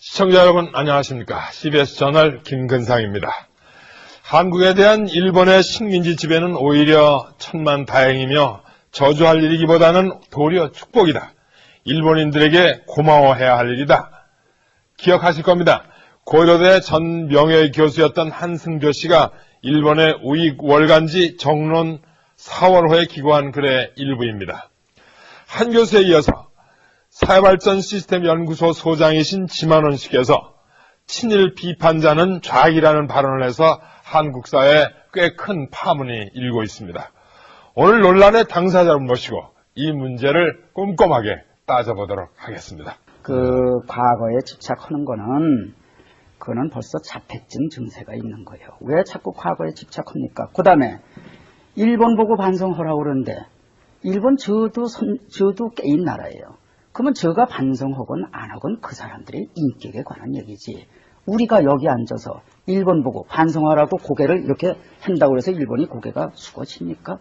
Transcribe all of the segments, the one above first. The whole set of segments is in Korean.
시청자 여러분 안녕하십니까. CBS 저널 김근상입니다. 한국에 대한 일본의 식민지 지배는 오히려 천만 다행이며 저주할 일이기보다는 도리어 축복이다. 일본인들에게 고마워해야 할 일이다. 기억하실 겁니다. 고려대 전 명예 교수였던 한승조 씨가 일본의 우익 월간지 정론 4월호에 기고한 글의 일부입니다. 한 교수에 이어서 사회발전 시스템 연구소 소장이신 지만원 씨께서 친일 비판자는 좌익이라는 발언을 해서 한국사에 꽤 큰 파문이 일고 있습니다. 오늘 논란의 당사자를 모시고 이 문제를 꼼꼼하게 따져보도록 하겠습니다. 그 과거에 집착하는 거는 그거는 벌써 자폐증 증세가 있는 거예요. 왜 자꾸 과거에 집착합니까? 그 다음에 일본 보고 반성하라고 그러는데 일본 저도 선, 저도 깨인 나라예요. 그러면 저가 반성하건 안 하건 그 사람들의 인격에 관한 얘기지. 우리가 여기 앉아서 일본 보고 반성하라고 고개를 이렇게 한다고 해서 일본이 고개가 숙어집니까?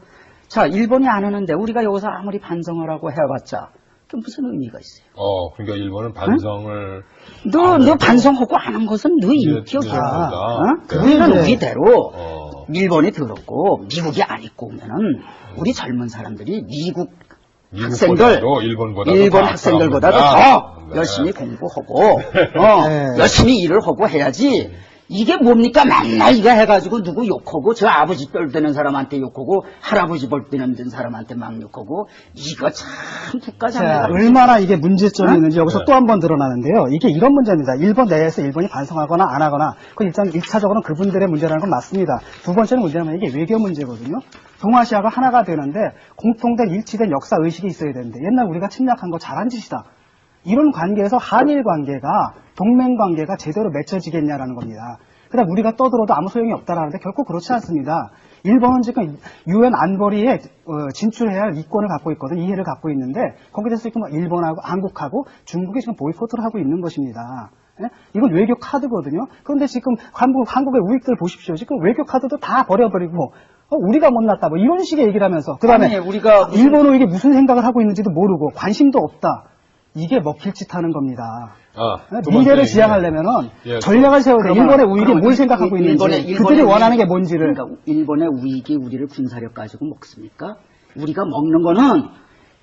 자, 일본이 안 하는데 우리가 여기서 아무리 반성하라고 해봤자 그 무슨 의미가 있어요? 어, 그러니까 일본은 반성을 너, 너 반성하고 안 한 것은 너 인격이야. 네, 어? 네. 우리는 네. 우리대로 어, 일본이 더럽고 미국이 안 입고 오면은 우리 젊은 사람들이 미국 학생들, 일본보다도 일본 더 학생들보다도. 더 네. 열심히 공부하고 어, 네. 열심히 일을 하고 해야지 이게 뭡니까 맨날 이거 해가지고 누구 욕하고 저 아버지 뻘 되는 사람한테 욕하고 할아버지 뻘 되는 사람한테 막 욕하고 이거 참 자, 객가잖아요. 얼마나 이게 문제점이 어? 있는지 여기서 네. 또한 번 드러나는데요. 이게 이런 문제입니다. 일본 내에서 일본이 반성하거나 안 하거나, 그 일단 1차적으로는 그분들의 문제라는 건 맞습니다. 두 번째는 문제는 이게 외교 문제거든요. 동아시아가 하나가 되는데 공통된 일치된 역사 의식이 있어야 되는데 옛날 우리가 침략한 거 잘한 짓이다. 이런 관계에서 한일 관계가 동맹 관계가 제대로 맺혀지겠냐라는 겁니다. 그다음 우리가 떠들어도 아무 소용이 없다라는데 결코 그렇지 않습니다. 일본은 지금 유엔 안보리에 어, 진출해야 할 이권을 갖고 있거든, 이해를 갖고 있는데 거기에 대해서 지금 일본하고 한국하고 중국이 지금 보이콧을 하고 있는 것입니다. 예? 이건 외교 카드거든요. 그런데 지금 한국 한국의 우익들 보십시오. 지금 외교 카드도 다 버려버리고 어, 우리가 못났다 뭐 이런 식의 얘기를 하면서 그다음에 아니, 우리가 무슨- 일본 우익이 무슨 생각을 하고 있는지도 모르고 관심도 없다. 이게 먹힐 짓 하는 겁니다. 아, 두 번째 미래를 얘기는 지향하려면은 예, 전략을 세워야 돼. 그러면- 일본의 우익이 그러면 뭘 일- 생각하고 일- 있는지, 일본의- 일본의 그들이 우익- 원하는 게 뭔지를. 그러니까 일본의 우익이 우리를 군사력 가지고 먹습니까? 우리가 먹는 거는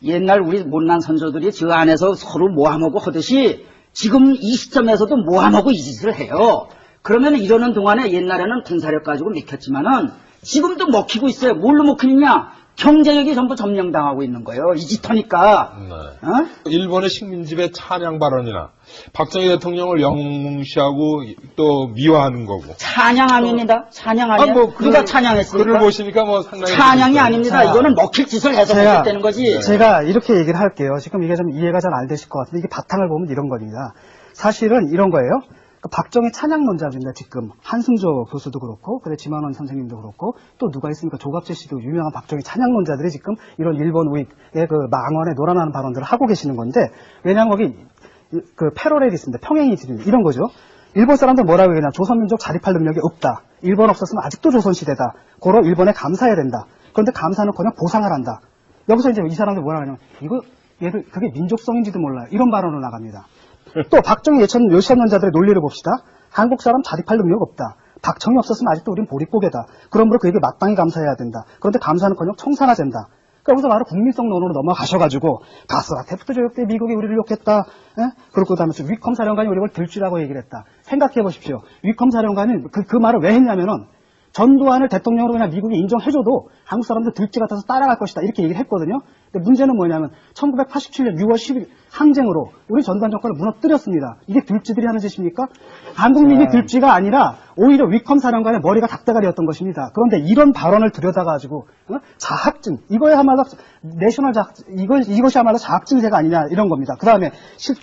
옛날 우리 못난 선조들이 저 안에서 서로 모함하고 하듯이 지금 이 시점에서도 모함하고 이 짓을 해요. 그러면 이러는 동안에 옛날에는 군사력 가지고 먹혔지만은 지금도 먹히고 있어요. 뭘로 먹히느냐? 경제력이 전부 점령당하고 있는 거예요. 이 짓하니까. 네. 어? 일본의 식민지배 찬양 발언이나 박정희 대통령을 영웅시하고 또 미화하는 거고. 찬양 아닙니다. 찬양 아니에요. 아, 뭐 누가 글을- 찬양했습니까? 글을 보시니까 뭐 상당히 찬양이. 아닙니다. 자, 이거는 먹힐 짓을 해서 제가- 먹겠다는 거지. 제가 이렇게 얘기를 할게요. 지금 이게 좀 이해가 잘 안 되실 것 같은데 이게 바탕을 보면 이런 겁니다. 사실은 이런 거예요. 그 박정희 찬양론자입니다. 지금 한승조 교수도 그렇고, 그래 지만원 선생님도 그렇고, 또 누가 있습니까? 조갑재 씨도 유명한 박정희 찬양론자들이 지금 이런 일본 우익의 그 망언에 놀아나는 발언들을 하고 계시는 건데, 왜냐하면 거기 이- 그 패러렐이 있습니다. 평행이 있습니다. 이런 거죠. 일본 사람들 뭐라고 얘기하냐. 조선민족 자립할 능력이 없다. 일본 없었으면 아직도 조선시대다. 고로 일본에 감사해야 된다. 그런데 감사는 그냥 보상을 한다. 여기서 이제 이 사람들 뭐라 하냐면, 이거, 얘들, 그게 민족성인지도 몰라요. 이런 발언으로 나갑니다. 또, 박정희 예천, 요시한론자들의 논리를 봅시다. 한국 사람 자립할 능력 없다. 박정희 없었으면 아직도 우린 보릿고개다. 그러므로 그에게 마땅히 감사해야 된다. 그런데 감사는 커녕 청산화 된다. 그러니까 여기서 바로 국민성론으로 넘어가셔가지고, 가스와 테프트 조약 때 미국이 우리를 욕했다. 예? 그리고 그 다음에 위컴 사령관이 우리를 들쥐라고 얘기를 했다. 생각해 보십시오. 위컴 사령관이 그, 그 말을 왜 했냐면은, 전두환을 대통령으로 그냥 미국이 인정해줘도 한국 사람들 들쥐 같아서 따라갈 것이다. 이렇게 얘기를 했거든요. 근데 문제는 뭐냐면 1987년 6월 10일 항쟁으로 우리 전두환 정권을 무너뜨렸습니다. 이게 들쥐들이 하는 짓입니까? 한국민이 자. 들쥐가 아니라 오히려 위컴 사령관의 머리가 닭대가리였던 것입니다. 그런데 이런 발언을 들여다가지고 어? 자학증 이거야말로 내셔널 자학 이걸 이것이야말로 자학증세가 아니냐 이런 겁니다. 그 다음에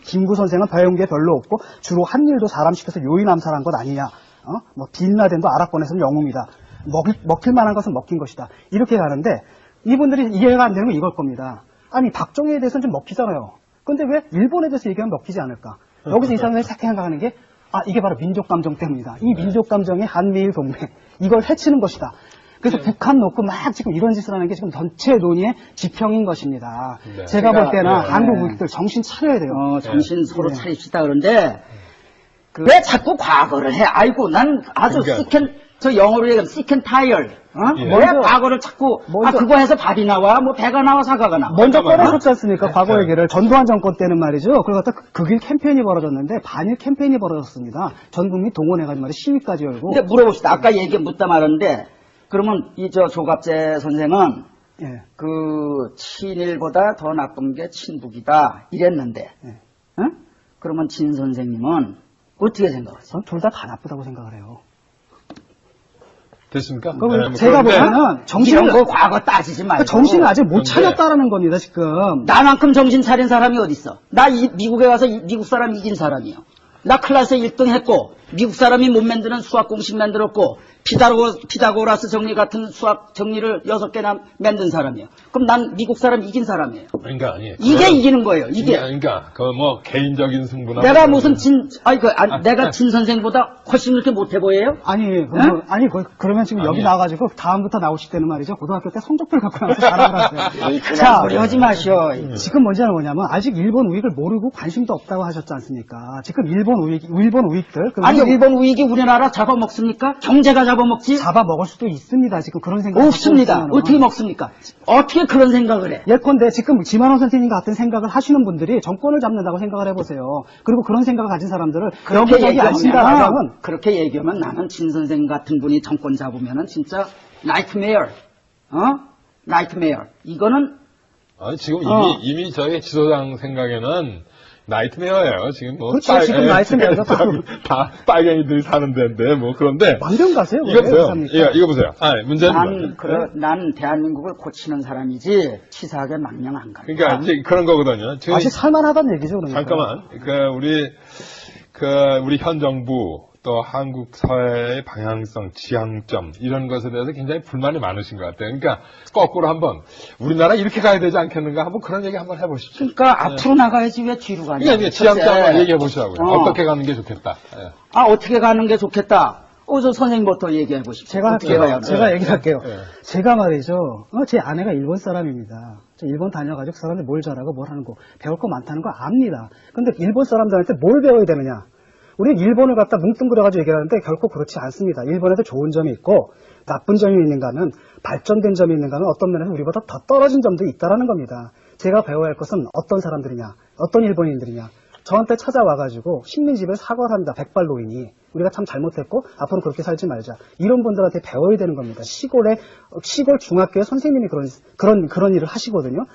김구 선생은 배운 게 별로 없고 주로 한 일도 사람 시켜서 요인 암살한 것 아니냐. 어? 뭐 빈라덴도 아랍 권에서는 영웅이다. 먹일, 먹힐 만한 것은 먹힌 것이다. 이렇게 가는데 이분들이 이해가 안 되는 건 이걸 겁니다. 아니 박정희에 대해서는 좀 먹히잖아요. 근데 왜 일본에 대해서 얘기하면 먹히지 않을까? 여기서 이 사람들이 생각하는 게 아, 이게 바로 민족 감정 때문이다. 이 민족 감정이 한미일 동맹 이걸 해치는 것이다. 그래서 북한 놓고 막 지금 이런 짓을 하는 게 지금 전체 논의의 지평인 것입니다. 네. 제가 볼 제가- 때는 네. 한국 우익들 정신 차려야 돼요. 어, 정신 서로 네. 차립시다. 그런데 왜 자꾸 과거를 해? 아이고, 난 아주 그러니까- 시켄, 저 영어로 얘기하면 시켄 타이얼. 어? 예. 왜 먼저- 과거를 자꾸, 아, 먼저- 그거 해서 밥이 나와? 뭐 배가 나와? 사과가 나와? 먼저 잠깐만요. 꺼내셨지 않습니까? 네, 과거 네. 얘기를. 전두환 정권 때는 말이죠. 그걸 갖다 극일 캠페인이 벌어졌는데 반일 캠페인이 벌어졌습니다. 전 국민 동원해가지고 말이야 시위까지 열고. 근데 물어봅시다. 아까 얘기 묻다 말았는데, 그러면 이 저 조갑재 선생은 예. 그 친일보다 더 나쁜 게 친북이다 이랬는데, 네. 응? 그러면 진 선생님은 어떻게 생각하세요? 전둘다 다 나쁘다고 생각을 해요. 됐습니까? 그럼 네, 뭐 제가 그런데 보면은 정신을 이런 거 과거 따지지 말고. 그 정신을 아직 못 그런데- 차렸다라는 겁니다, 지금. 나만큼 정신 차린 사람이 어딨어? 나 이- 미국에 가서 이- 미국 사람 이긴 사람이요. 나 클래스 1등 했고, 미국 사람이 못 만드는 수학 공식 만들었고, 피다고, 피다고라스 정리 같은 수학 정리를 여섯 개나 만든 사람이에요. 그럼 난 미국 사람 이긴 사람이에요. 그러니까 아니. 이게 이기는 거예요, 이게. 그러니까 그 뭐 개인적인 승부나 내가 뭐 무슨 진, 아니, 그, 아니, 아, 내가 아. 진 선생보다 훨씬 그렇게 못해 보여요? 아니, 그러면, 아니, 그, 그러면 지금 여기 아니. 나와가지고 다음부터 나오실 때는 말이죠. 고등학교 때 성적표 갖고 나서 자랑을 하세요. 소리 하지 마시오. 지금 문제는 뭐냐면 아직 일본 우익을 모르고 관심도 없다고 하셨지 않습니까? 지금 일본 우익, 일본 우익들. 그 아니, 우익 일본 우익이 우리나라 잡아먹습니까? 경제가 잡아먹지? 잡아 먹을 수도 있습니다. 지금 그런 생각 없습니다. 어떻게 먹습니까? 어떻게 그런 생각을 해? 예컨대 지금 지만원 선생님 같은 생각을 하시는 분들이 정권을 잡는다고 생각을 해보세요. 그리고 그런 생각을 가진 사람들을 그렇게 얘기하면, 그렇게 얘기하면 나는 진 선생 같은 분이 정권 잡으면은 진짜 나이트메어, 어? 나이트메어. 이거는 아니, 지금 이미 어. 이미 저희 지도장 생각에는 나이트메어예요. 지금 뭐 그렇죠, 지금 나이트메어죠. 다, 다 빨갱이들이 사는 데인데 뭐 그런데 망령 가세요? 이거 왜 보세요. 삽니까? 이거, 이거 보세요. 아, 문제는 난? 그래, 난 대한민국을 고치는 사람이지 치사하게 망령 안 간다. 그러니까 이제 그런 거거든요. 지금 아직 살만하다는 얘기죠, 그러니까. 잠깐만. 그 우리 그 우리 현 정부 또 한국 사회의 방향성, 지향점 이런 것에 대해서 굉장히 불만이 많으신 것 같아요. 그러니까 거꾸로 한번 우리나라 이렇게 가야 되지 않겠는가 한번 그런 얘기 한번 해보시죠. 그러니까 앞으로 나가야지 왜 뒤로 가냐. 그러니까 이제 지향점 첫째. 한번 얘기해 보시라고요. 어. 어. 떻게 가는 게 좋겠다. 예. 아, 어떻게 가는 게 좋겠다. 어, 저 선생님부터 얘기해 보십시오. 제가 어떻게 할게요. 제가 얘기할게요. 예. 제가 말이죠. 어, 제 아내가 일본 사람입니다. 저 일본 다녀가지고 그 사람들 뭘 잘하고 뭘 하는 거 배울 거 많다는 거 압니다. 근데 일본 사람들한테 뭘 배워야 되느냐? 우리 일본을 갖다 뭉뚱그려가지고 얘기하는데 결코 그렇지 않습니다. 일본에도 좋은 점이 있고 나쁜 점이 있는가 하면 발전된 점이 있는가 하면 어떤 면에서 우리보다 더 떨어진 점도 있다라는 겁니다. 제가 배워야 할 것은 어떤 사람들이냐, 어떤 일본인들이냐. 저한테 찾아와가지고 식민지배 사과를 합니다. 백발노인이. 우리가 참 잘못했고 앞으로 그렇게 살지 말자. 이런 분들한테 배워야 되는 겁니다. 시골에 시골 중학교의 선생님이 그런 그런 그런 일을 하시거든요.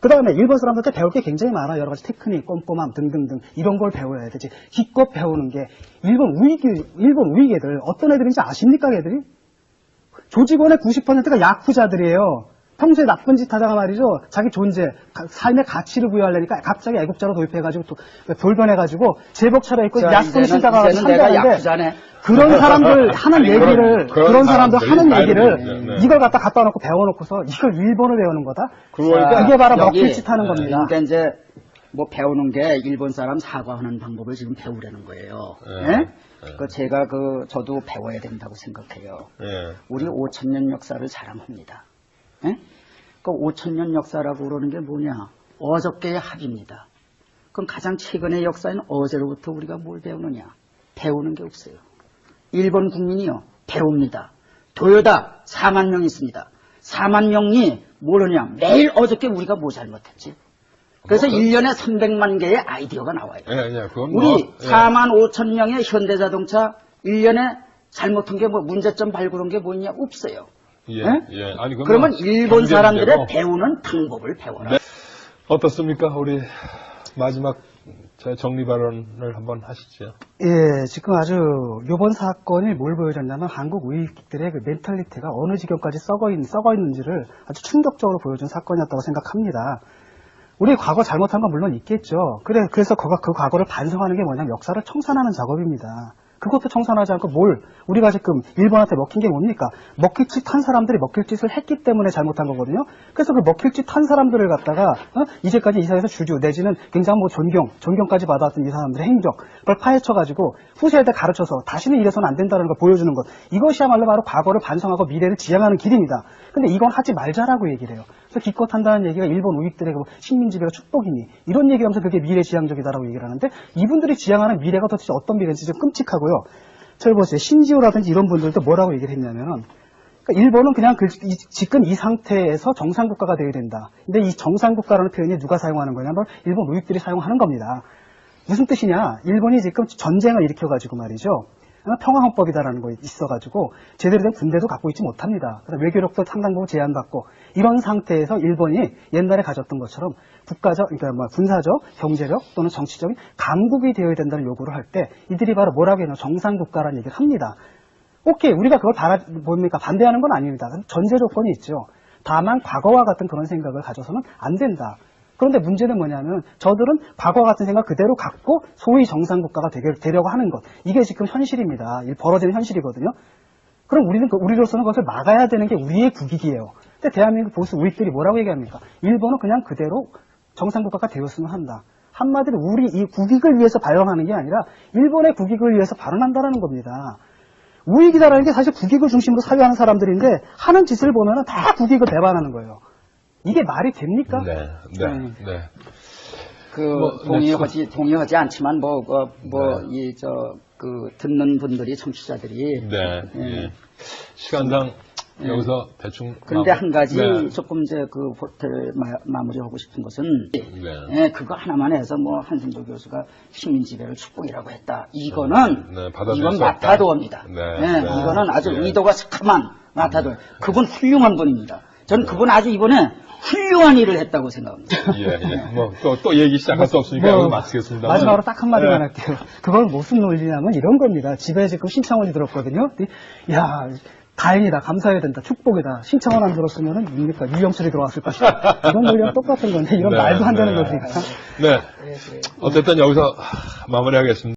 그 다음에 일본 사람들한테 배울 게 굉장히 많아. 여러 가지 테크닉, 꼼꼼함 등등등 이런 걸 배워야 되지. 기껏 배우는 게 일본 우익 일본 우익 애들 어떤 애들인지 아십니까, 애들이? 조직원의 90%가 야쿠자들이에요. 평소에 나쁜 짓 하다가 말이죠. 자기 존재, 가- 삶의 가치를 부여하려니까 갑자기 애국자로 도입해가지고 또 돌변해가지고 제복 차려입고 자, 야스톤 이제는- 신다가 이제는 내가 상대하는데 야쿠자네. 그런 사람들 하는 아니, 얘기를 그런- 그런, 그런 사람들 사람들이 하는 많이 얘기를. 네. 이걸 갖다 갖다 놓고 배워놓고서 이걸 일본을 배우는 거다. 그러니까 이게 바로 여기- 먹힐짓 하는 겁니다. 그러니까 이제 뭐 배우는 게 일본 사람 사과하는 방법을 지금 배우려는 거예요. 예. 예? 예. 그 제가 그 저도 배워야 된다고 생각해요. 예. 우리 5천 년 역사를 자랑합니다. 예? 그 5천 년 역사라고 그러는 게 뭐냐? 어저께의 합입니다. 그럼 가장 최근의 역사인 어제로부터 우리가 뭘 배우느냐? 배우는 게 없어요. 일본 국민이요. 배웁니다. 도요다 4만 명 있습니다. 4만 명이 모르냐? 매일 어저께 우리가 뭐 잘못했지? 그래서 뭐, 1년에 300만 개의 아이디어가 나와요. 예, 예, 그건 우리 뭐, 예. 4만 5천 명의 현대자동차 1년에 잘못한 게 뭐 문제점 발굴한 게 뭐냐? 없어요. 예, 예? 예. 아니, 그러면 뭐 일본 경제 사람들의 문제고. 배우는 방법을 배워라. 네. 어떻습니까? 우리 마지막 저 정리 발언을 한번 하시죠. 예, 지금 아주 요번 사건이 뭘 보여줬냐면 한국 우익들의 그 멘탈리티가 어느 지경까지 썩어, 있, 썩어 있는지를 아주 충격적으로 보여준 사건이었다고 생각합니다. 우리 과거 잘못한 건 물론 있겠죠. 그래, 그래서 그, 그 과거를 반성하는 게 뭐냐면 역사를 청산하는 작업입니다. 그것도 청산하지 않고 뭘 우리가 지금 일본한테 먹힌 게 뭡니까? 먹힐 짓 한 사람들이 먹힐 짓을 했기 때문에 잘못한 거거든요. 그래서 그 먹힐 짓 한 사람들을 갖다가 어? 이제까지 이 사회에서 주주 내지는 굉장히 뭐 존경, 존경까지 받았던 이 사람들의 행적 그걸 파헤쳐가지고 후세대 가르쳐서 다시는 이래서는 안 된다는 걸 보여주는 것 이것이야말로 바로 과거를 반성하고 미래를 지향하는 길입니다. 근데 이건 하지 말자라고 얘기를 해요. 그래서 기껏 한다는 얘기가 일본 우익들의 그 식민지배가 축복이니 이런 얘기하면서 그게 미래 지향적이다라고 얘기를 하는데 이분들이 지향하는 미래가 도대체 어떤 미래인지 좀 끔찍하고요. 저를 보세요. 신지호라든지 이런 분들도 뭐라고 얘기를 했냐면은 그러니까 일본은 그냥 그, 이- 지금 이 상태에서 정상국가가 되어야 된다. 근데 이 정상국가라는 표현이 누가 사용하는 거냐면 일본 우익들이 사용하는 겁니다. 무슨 뜻이냐? 일본이 지금 전쟁을 일으켜가지고 말이죠. 어, 평화헌법이다라는 거 있어가지고 제대로 된 군대도 갖고 있지 못합니다. 그래서 외교력도 상당 부분 제한받고 이런 상태에서 일본이 옛날에 가졌던 것처럼 국가적, 그러니까 뭐 군사적, 경제력 또는 정치적인 강국이 되어야 된다는 요구를 할 때 이들이 바로 뭐라고 해요? 정상국가라는 얘기를 합니다. 오케이, 우리가 그걸 바라, 뭡니까? 반대하는 건 아닙니다. 전제 조건이 있죠. 다만 과거와 같은 그런 생각을 가져서는 안 된다. 그런데 문제는 뭐냐면 저들은 과거와 같은 생각 그대로 갖고 소위 정상국가가 되려고 하는 것. 이게 지금 현실입니다. 이 벌어지는 현실이거든요. 그럼 우리는, 그- 우리로서는 그것을 막아야 되는 게 우리의 국익이에요. 근데 대한민국 보수 우익들이 뭐라고 얘기합니까? 일본은 그냥 그대로 정상국가가 되었으면 한다. 한마디로 우리 이 국익을 위해서 발언하는 게 아니라 일본의 국익을 위해서 발언한다라는 겁니다. 우익이다라는 게 사실 국익을 중심으로 사유하는 사람들인데 하는 짓을 보면 다 국익을 배반하는 거예요. 이게 말이 됩니까? 네, 네, 음. 네. 그 뭐, 동의하지 동의하지 않지만 뭐뭐 네. 이저그 듣는 분들이 청취자들이 네, 예. 예. 시간당 예. 여기서 대충. 그런데 마- 한 가지 네, 조금 이제 그 호텔 마, 무리하고 싶은 것은 네. 예, 그거 하나만 해서 뭐 한승조 교수가 식민 지배를 축복이라고 했다. 이거는 네, 받아들일 이건. 마타도입니다. 네, 예, 네. 이거는 아주 예. 의도가 스카만 마타도. 그분 훌륭한 분입니다. 저는 그분 아주 이번에 훌륭한 일을 했다고 생각합니다. 예, 예. 뭐, 또, 또 얘기 시작할 수 없으니까 뭐, 마치겠습니다. 마지막으로 딱 한마디만 예. 할게요. 그걸 무슨 논리냐면 이런 겁니다. 집에 지금 신청원이 들었거든요. 야, 다행이다. 감사해야 된다. 축복이다. 신청원 안 들었으면 뭡니까? 유영철이 들어왔을 것이다. 이런 논리랑 똑같은 건데 이런 네, 말도 안 되는 네. 거니까. 네. 어쨌든 여기서 마무리하겠습니다.